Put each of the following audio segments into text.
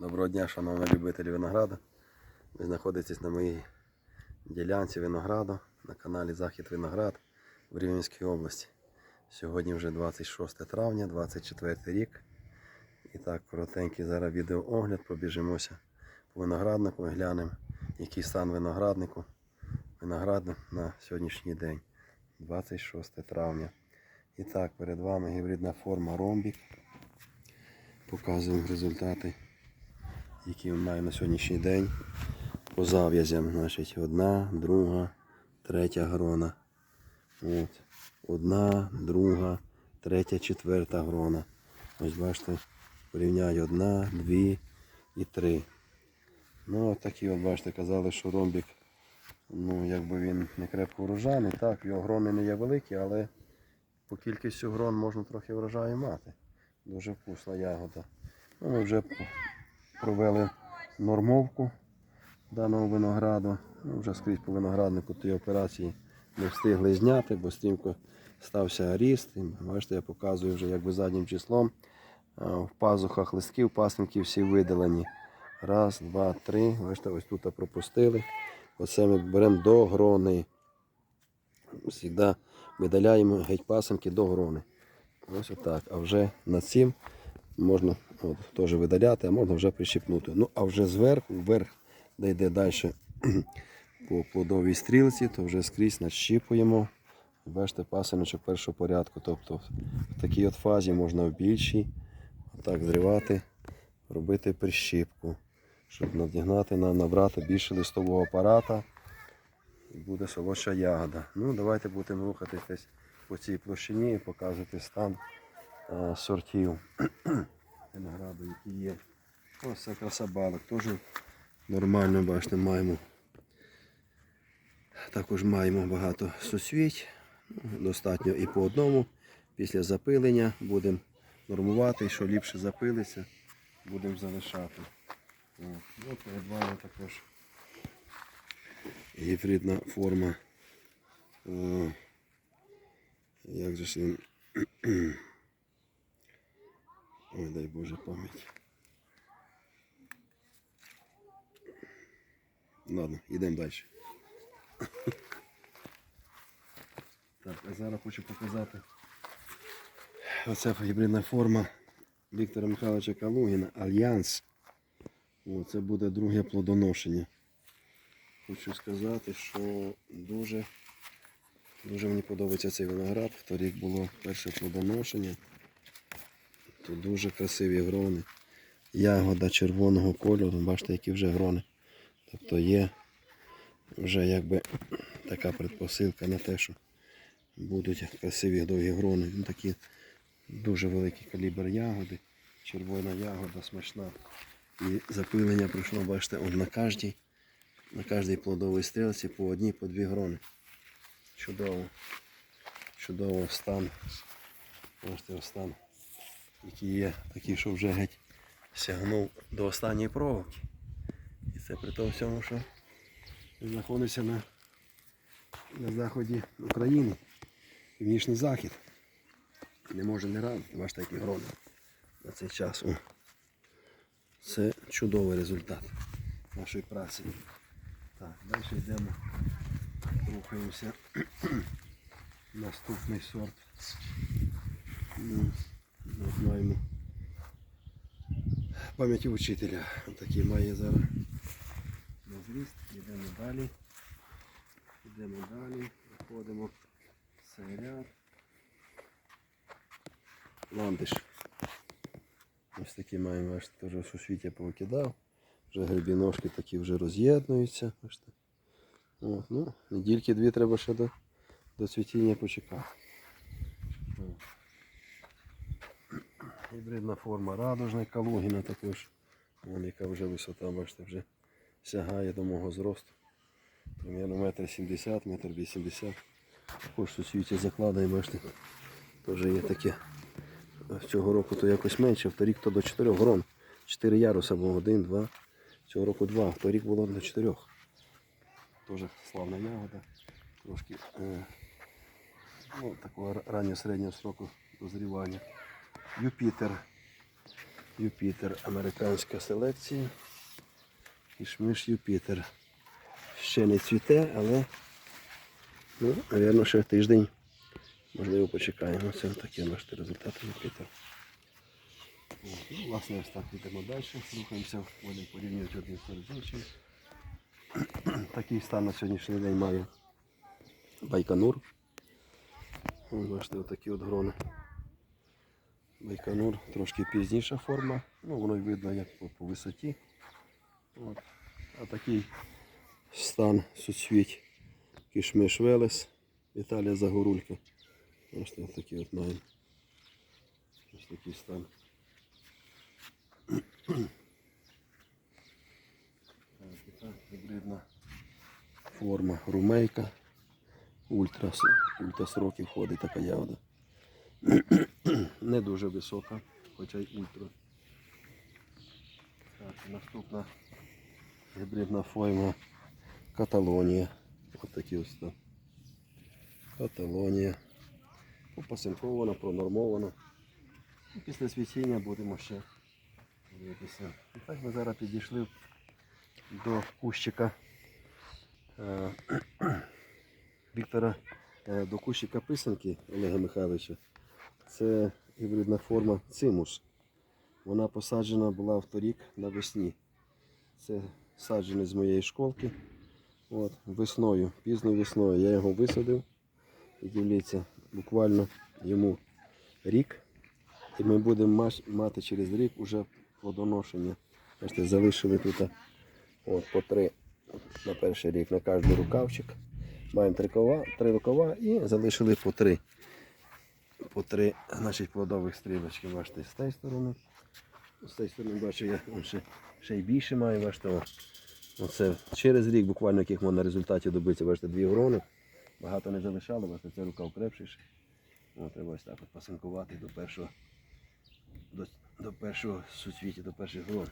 Доброго дня, шановні любителі винограду. Ви знаходитесь на моїй ділянці винограду на каналі Захід Виноград в Рівненській області. Сьогодні вже 26 травня, 24 рік. І так, коротенький зараз відеоогляд, пробіжимося по винограднику, глянемо, який стан винограднику. Винограду на сьогоднішній день, 26 травня. І так, перед вами гібридна форма ромбік. Показуємо результати які він має на сьогоднішній день. По зав'язям, значить, одна, друга, третя грона. От. Одна, друга, третя, четверта грона. Ось бачите, порівняй одна, дві і три. Ну, такі от бачите, казали, що ромбік, ну, якби він не крепко урожайний. Так, його грони не є великі, але по кількістю грон можна трохи врожаю мати. Дуже вкусна ягода. Ну, ми вже провели нормовку даного винограду. Ну, вже скрізь по винограднику тієї операції не встигли зняти, бо стрімко стався ріст. І, Бачите, я показую вже якби заднім числом. В пазухах листків, пасинки всі видалені. Раз, два, три. Бачите, ось тут пропустили. Оце ми беремо до грони. Завжди видаляємо геть пасинки до грони. Ось отак. А вже над цим можна от, теж видаляти, а можна вже прищипнути. Ну, а вже зверху, вверх, де йде далі по плодовій стрілці, то вже скрізь нащіпуємо. Бачите, пасиночок першого порядку. Тобто в такій от фазі можна в більшій отак зривати, робити прищіпку, щоб надігнати, набрати більше листового апарата. І буде солодша ягода. Ну, давайте будемо рухатись по цій площині і показувати стан сортів винограду, які є. Ось це красабалок, теж нормально, бачите, маємо. Також маємо багато суцвіть, ну, достатньо і по одному. Після запилення будемо нормувати, що ліпше запилиться, будемо залишати. От. Ну, перед вами також гібридна форма. Е, Як же ж він Ой, дай Боже пам'ять. Ладно, йдемо далі. Так, а зараз хочу показати. Оце гібридна форма Віктора Михайловича Калугіна Альянс. О, це буде друге плодоношення. Хочу сказати, що дуже, дуже мені подобається цей виноград. Торік було перше плодоношення. Тут дуже красиві грони. Ягода червоного кольору, бачите, які вже грони. Тобто є вже якби така предпосилка на те, що будуть красиві довгі грони. Ну, такі дуже великий калібр ягоди. Червона ягода смачна. І запилення пройшло, бачите, он на кожній, на кожній плодовій стрілці по одній, по дві грони. Чудово. Чудово стан. Бачите, стан який є такий, що вже геть сягнув до останньої проволоки. І це при тому всьому, що знаходиться на, на заході України, північний захід. Не може не радити, бачите, які грони на цей час. Це чудовий результат нашої праці. Так, далі йдемо, рухаємося. Наступний сорт. Маємо пам'яті учителя. Такий має зараз на зріст. Йдемо далі. Йдемо далі. Виходимо цей. Ландиш. Ось такі маємо, бачите, теж сусвіття повикидав. Вже грибіножки такі вже роз'єднуються. От, ну, недільки дві треба ще до, до цвітіння почекати. Гібридна форма радужна, Калугіна також. Вон яка вже висота, бачите, вже сягає до мого зросту. Примерно метр сімдесят, метр вісімдесят. Також суцвіття закладає, бачите. Теж є таке. Цього року то якось менше, в торік то до 4 грон. 4 яруса було, один, два. Цього року два, в торік було до 4. Теж славна ягода. Трошки е, ну, такого раннього середнього сроку дозрівання. Юпітер. Юпітер, американська селекція. Кішмиш Юпітер. Ще не цвіте, але ну, мабуть, ще тиждень. Можливо, почекаємо. Це такі бачите результати Юпітер. Ну, власне, ось так йдемо далі. Рухаємося, будемо порівнювати один з іншим. Такий стан на сьогоднішній день має Байконур. Ось бачите, отакі от грони. Байконур трошки пізніша форма, ну воно й видно як по, по висоті. От. А такий стан суцвіть кишмиш Велес, Італія Загорулька. Ось так такі от маємо. Ось такий стан. Гібридна форма румейка. Ультра, ультра сроків ходить така ягода. Не дуже висока, хоча й ультра. Так, наступна гібридна форма Каталонія. Ось такі ось там. Каталонія. Попасинкована, пронормована. І після свічення будемо ще дивитися. І так ми зараз підійшли до кущика е, Віктора, е, до кущика писанки Олега Михайловича. Це гібридна форма цимус. Вона посаджена була вторік навесні. Це саджений з моєї школки. От, весною, пізною весною я його висадив. І дивіться, буквально йому рік. І ми будемо мати через рік уже плодоношення. Бачите, залишили тут от, по три на перший рік на кожний рукавчик. Маємо три, кова, три рукава і залишили по три. По три значить, плодових стрілочки. Бачите, з тієї сторони. З цієї сторони бачу, я ще, ще й більше маю, бачите. Оце через рік буквально яких можна результатів добитися, бачите, дві грони. Багато не залишали, бачите, це рука вкрепшіше. О, треба ось так от пасинкувати до першого, до, до першого суцвіття, до перших грон.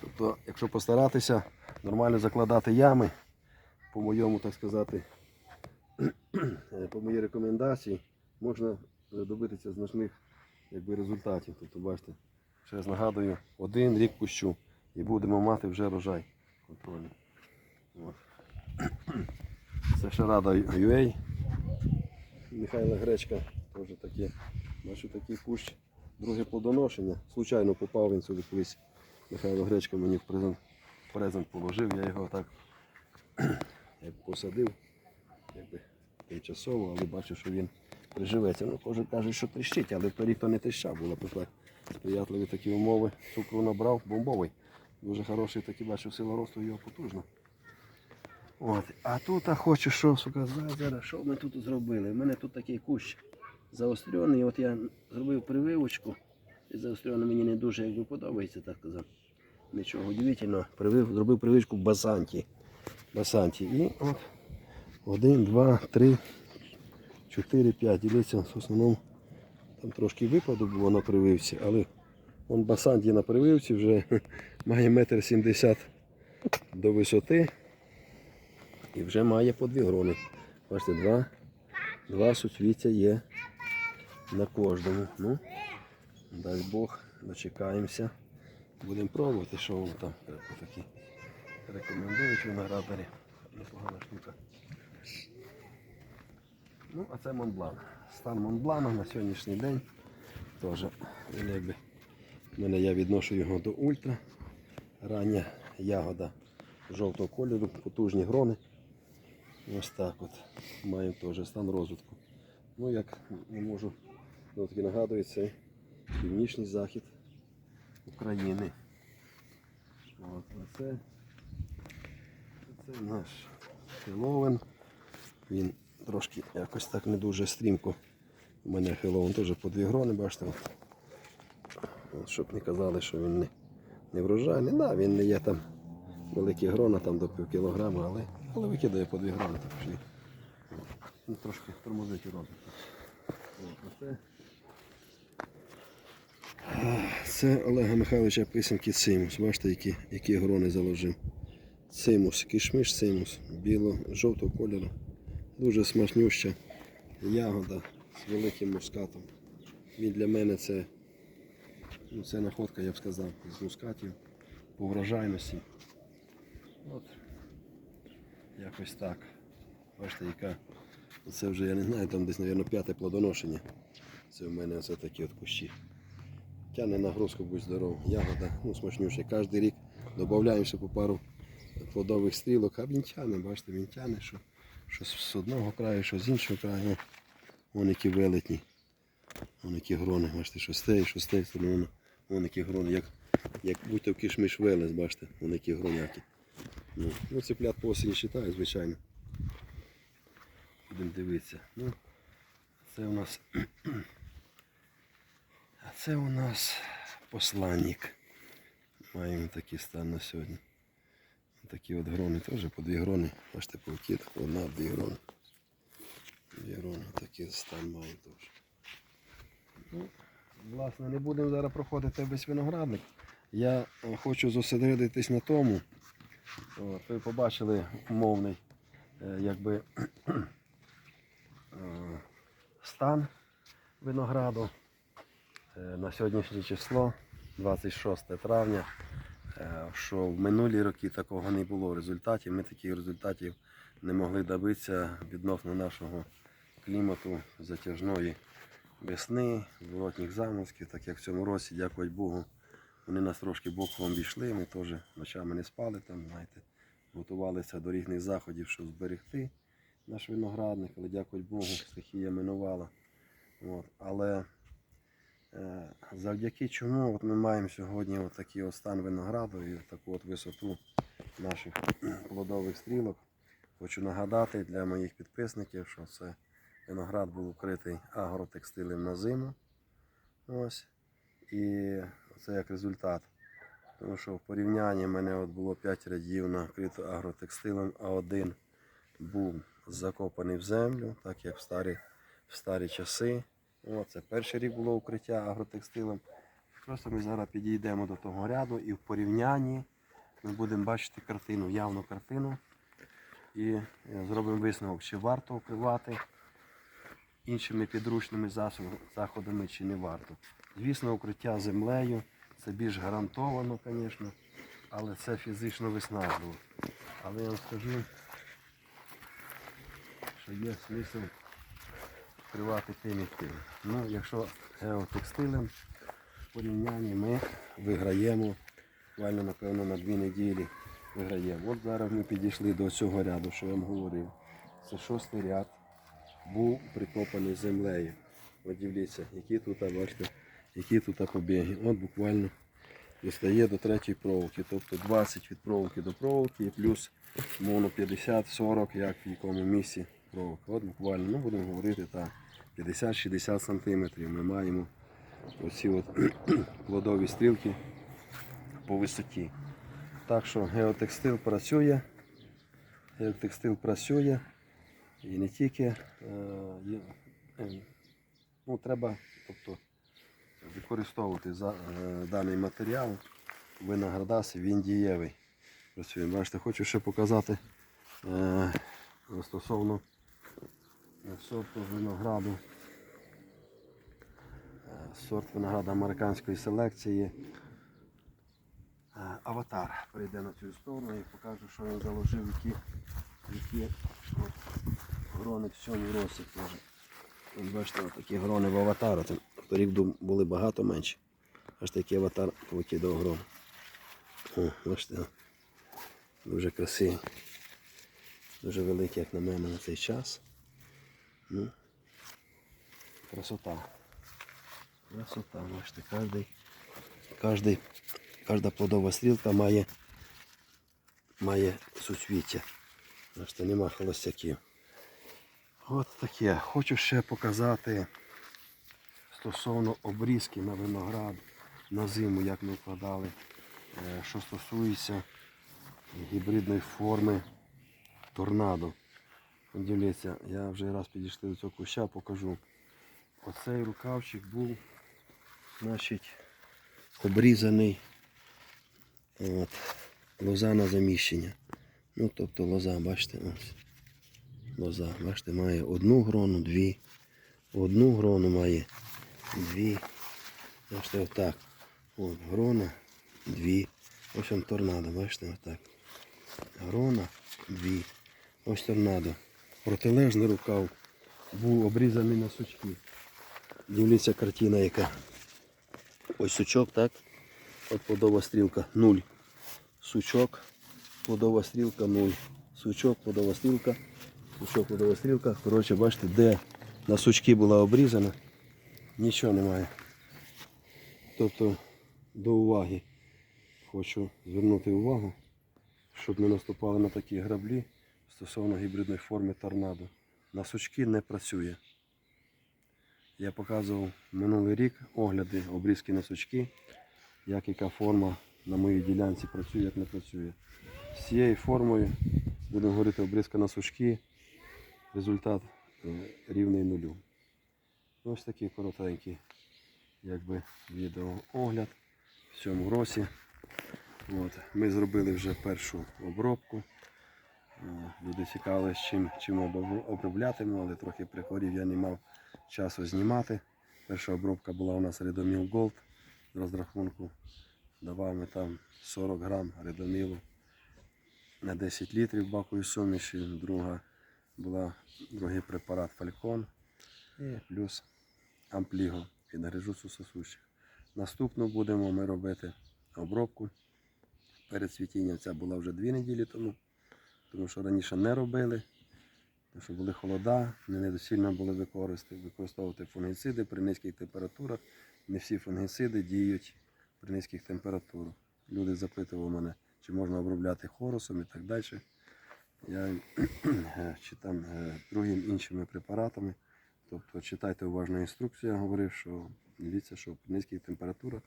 Тобто, якщо постаратися нормально закладати ями, по моєму, так сказати, е, по моїй рекомендації, можна добитися значних якби, результатів. Тобто, бачите, ще раз нагадую, один рік кущу і будемо мати вже рожай контрольний. От. Це ще рада UA. Михайло Гречка теж таке. Бачу такий кущ. Друге плодоношення. Случайно попав він сюди колись. Михайло Гречка мені в презент, презент положив, я його так як посадив, якби тимчасово, але бачу, що він приживеться. Ну, кожен каже, що тріщить, але торік то не тріщав, була сприятливі такі умови. Цукру набрав, бомбовий. Дуже хороший такий, бачу, сила росту його потужна. От. А тут я хочу що сказати зараз, що ми тут зробили. У мене тут такий кущ заострений. От я зробив прививочку. І заострено мені не дуже якби подобається, так казав. Нічого удивительного. Привив, зробив прививочку в басанті. басанті. І от один, два, три, чотири, п'ять. Дивіться, в основному там трошки випаду було на прививці, але он басанті на прививці вже має метр сімдесят до висоти. І вже має по дві грони. Бачите, два, два суцвіття є на кожному. Ну, дай Бог, дочекаємося. Будемо пробувати, що воно там такі рекомендують виноградарі. Непогана штука. Ну, а це Монблан. Стан Монблана на сьогоднішній день теж якби. мене я відношу його до ультра. Рання ягода жовтого кольору, потужні грони. Ось так от. Маємо теж стан розвитку. Ну як не можу, ну, таки нагадую, північний захід України. От, а це, наш Хеловен. Він трошки якось так не дуже стрімко. У мене Хеловен теж по дві грони, бачите. Щоб не казали, що він не, не врожайний. Да, він не є там великі грона, там до пів кілограма, але, але викидає по дві грони. Так, що ну, трошки тормозить розвитку. Це Олега Михайловича писанки Цимус. Бачите, які, які грони заложив. Цимус, кишмиш цимус, біло-жовтого кольору. Дуже смачнюща ягода з великим мускатом. Він для мене це Ну, це находка, я б сказав, з мускатів по врожайності. От. Якось так. Бачите, яка. Це вже, я не знаю, там десь, мабуть, п'яте плодоношення. Це в мене оце такі от кущі. Тяне нагрузку, будь здоров. Ягода, ну, смачнюша. Кожен рік додаємо по пару плодових стрілок, а він тяне, бачите, він тяне, що, що з одного краю, що з іншого краю. Вон які велетні. Вон які грони, бачите, з тієї. Вон, вон які грони, як, як будь-то в кишміш велес, бачите, вон які гроняки. Ну, ну цеплят по осені вважаю, звичайно. Будемо дивитися. Ну, це у нас. А це у нас посланник. Маємо такий стан на сьогодні. Такі от грони теж по дві грони. Бачите, по одна, дві грони. Дві грони, такий стан маємо теж. Ну, власне, не будемо зараз проходити весь виноградник. Я е, хочу зосередитись на тому. От, ви побачили умовний е, якби, е, стан винограду на сьогоднішнє число, 26 травня, що в минулі роки такого не було результатів. Ми таких результатів не могли добитися відносно нашого клімату затяжної весни, воротніх заморозків, так як в цьому році, дякувати Богу, вони нас трошки боком обійшли, ми теж ночами не спали там, знаєте, готувалися до різних заходів, щоб зберегти наш виноградник, але дякувати Богу, стихія минувала. От. Але Е, Завдяки чому от ми маємо сьогодні такий стан винограду і таку от висоту наших плодових стрілок. Хочу нагадати для моїх підписників, що це виноград був укритий агротекстилем на зиму. Ось. І це як результат. Тому що в порівнянні в мене от було 5 рядів накрито агротекстилем, а один був закопаний в землю, так як в старі, в старі часи. О, це перший рік було укриття агротекстилем. Просто ми зараз підійдемо до того ряду і в порівнянні ми будемо бачити картину, явну картину. І е, зробимо висновок, чи варто укривати іншими підручними заходами, чи не варто. Звісно, укриття землею це більш гарантовано, звісно, але це фізично виснажливо. Але я вам скажу, що є смисл вкривати тим і тим. Ну, якщо геотекстилем порівнянні ми виграємо буквально, напевно, на дві неділі виграємо. От зараз ми підійшли до цього ряду, що я вам говорив. Це шостий ряд був прикопаний землею. От дивіться, які тут, бачите, які тут побіги. От буквально дістає до третьої проволоки. Тобто 20 від проволоки до проволоки і плюс моно 50-40, як в якому місці проволока. От буквально, ну будемо говорити так, 50-60 сантиметрів ми маємо оці от плодові стрілки по висоті. Так що геотекстил працює, геотекстил працює і не тільки е, е, ну, треба тобто, використовувати за, е, даний матеріал в виноградасі, він дієвий. Працює. Бачите, хочу ще показати стосовно сорту винограду. Е, Сорт винограду американської селекції. Е, Аватар перейде на цю сторону і покажу, що він заложив, які, які грони в цьому році теж. Бачите, такі грони в аватару. Торік були багато менші. Бачите, який аватар повикидав грон. О, бачите, дуже красивий. Дуже великий, як на мене, на цей час. Ну, красота. Красота, бачите, кожний, кожний, кожна плодова стрілка має, має суцвіття. Бачите, нема холостяків. От таке. Хочу ще показати стосовно обрізки на виноград на зиму, як ми вкладали, е, що стосується гібридної форми торнадо. Дивіться, я вже раз підійшли до цього куща, покажу. Оцей рукавчик був значить, обрізаний от, лоза на заміщення. Ну, тобто лоза, бачите, ось. Лоза, бачите, має одну грону, дві. Одну грону має дві. Бачите, отак. От, грона, дві. Ось он торнадо, бачите, отак. Грона, дві. Ось торнадо. Протилежний рукав був обрізаний на сучки. Дивіться картина яка. Ось сучок, так? От плодова стрілка 0. Сучок, плодова стрілка 0. Сучок, плодова стрілка. Сучок, плодова стрілка. Коротше, бачите, де на сучки була обрізана, нічого немає. Тобто до уваги хочу звернути увагу, щоб не наступали на такі граблі стосовно гібридної форми торнадо. На сучки не працює. Я показував минулий рік огляди обрізки на сучки, як яка форма на моїй ділянці працює, як не працює. З цією формою, будемо говорити, обрізка на сучки, результат е, рівний нулю. Ось такий коротенький якби, відеоогляд в цьому році. От, ми зробили вже першу обробку. Е, Люди цікавились, чим, чим оброблятиму, але трохи прихворів я не мав часу знімати. Перша обробка була у нас Redomil Gold з розрахунку. Давав ми там 40 грам редомілу на 10 літрів бакової суміші. Друга була другий препарат Falcon і плюс Ампліго від грижуцу сосущих. Наступну будемо ми робити обробку перед цвітінням. Ця була вже дві неділі тому, тому що раніше не робили, тому що були холода, не недосильно були використовувати фунгіциди при низьких температурах. Не всі фунгіциди діють при низьких температурах. Люди запитували мене, чи можна обробляти хорусом і так далі. Я чи там е, другими іншими препаратами. Тобто читайте уважно інструкцію, я говорив, що дивіться, що при низьких температурах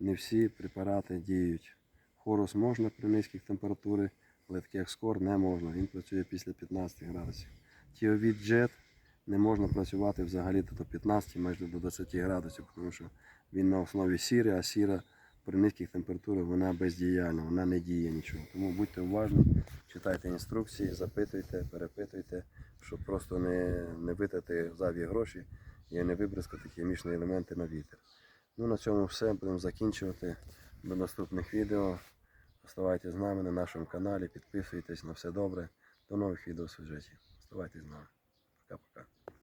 не всі препарати діють. Хорус можна при низьких температурах, але таке як скор не можна. Він працює після 15 градусів. Тіовід джет не можна працювати взагалі до 15, майже до 20 градусів, тому що він на основі сіри, а сіра при низьких температурах вона бездіяльна, вона не діє нічого. Тому будьте уважні, читайте інструкції, запитуйте, перепитуйте, щоб просто не, не витати зайві гроші і не вибризкати хімічні елементи на вітер. Ну на цьому все. Будемо закінчувати. До наступних відео. Оставайтесь з нами на нашому каналі, підписуйтесь на все добре. До нових відео сюжетів. Оставайтесь з нами. Пока-пока.